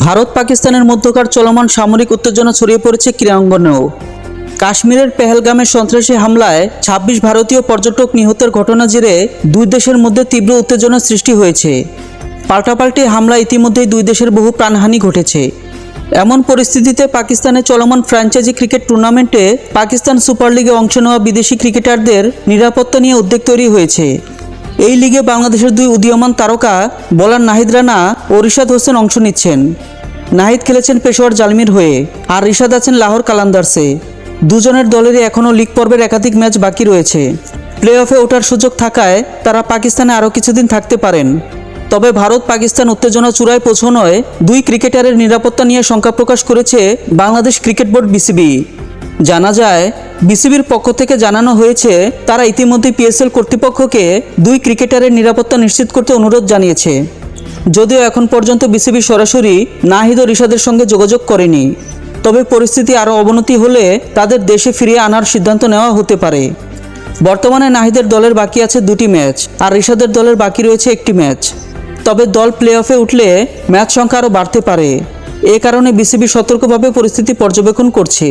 ভারত পাকিস্তানের মধ্যকার চলমান সামরিক উত্তেজনা ছড়িয়ে পড়েছে ক্রীড়াঙ্গনেও। কাশ্মীরের পেহেলগামে সন্ত্রাসী হামলায় ২৬ ভারতীয় পর্যটক নিহতের ঘটনা জেরে দুই দেশের মধ্যে তীব্র উত্তেজনার সৃষ্টি হয়েছে। পাল্টাপাল্টি হামলা ইতিমধ্যেই দুই দেশের বহু প্রাণহানি ঘটেছে। এমন পরিস্থিতিতে পাকিস্তানে চলমান ফ্র্যাঞ্চাইজি ক্রিকেট টুর্নামেন্টে পাকিস্তান সুপার লিগে অংশ নেওয়া বিদেশি ক্রিকেটারদের নিরাপত্তা নিয়ে উদ্বেগ তৈরি হয়েছে। এই লিগে বাংলাদেশের দুই উদীয়মান তারকা, বোলার নাহিদ রানা ও রিশাদ হোসেন অংশ নিচ্ছেন। নাহিদ খেলেছেন পেশোয়ার জালমির হয়ে, আর রিশাদ আছেন লাহোর কালান্দার্সে। দুজনের দলেরই এখনও লিগ পর্বের একাধিক ম্যাচ বাকি রয়েছে। প্লে অফে ওঠার সুযোগ থাকায় তারা পাকিস্তানে আরও কিছুদিন থাকতে পারেন। তবে ভারত পাকিস্তান উত্তেজনা চূড়ায় পৌঁছানোয় দুই ক্রিকেটারের নিরাপত্তা নিয়ে শঙ্কা প্রকাশ করেছে বাংলাদেশ ক্রিকেট বোর্ড বিসিবি। জানা যায়, বিসিবির পক্ষ থেকে জানানো হয়েছে, তারা ইতিমধ্যে পিএসএল কর্তৃপক্ষকে দুই ক্রিকেটারের নিরাপত্তা নিশ্চিত করতে অনুরোধ জানিয়েছে। যদিও এখন পর্যন্ত বিসিবি সরাসরি নাহিদ ও রিশাদের সঙ্গে যোগাযোগ করেনি। তবে পরিস্থিতি আরও অবনতি হলে তাদের দেশে ফিরিয়ে আনার সিদ্ধান্ত নেওয়া হতে পারে। বর্তমানে নাহিদের দলের বাকি আছে দুটি ম্যাচ, আর রিশাদের দলের বাকি রয়েছে একটি ম্যাচ। তবে দল প্লে অফে উঠলে ম্যাচ সংখ্যা আরও বাড়তে পারে। এ কারণে বিসিবি সতর্কভাবে পরিস্থিতি পর্যবেক্ষণ করছে।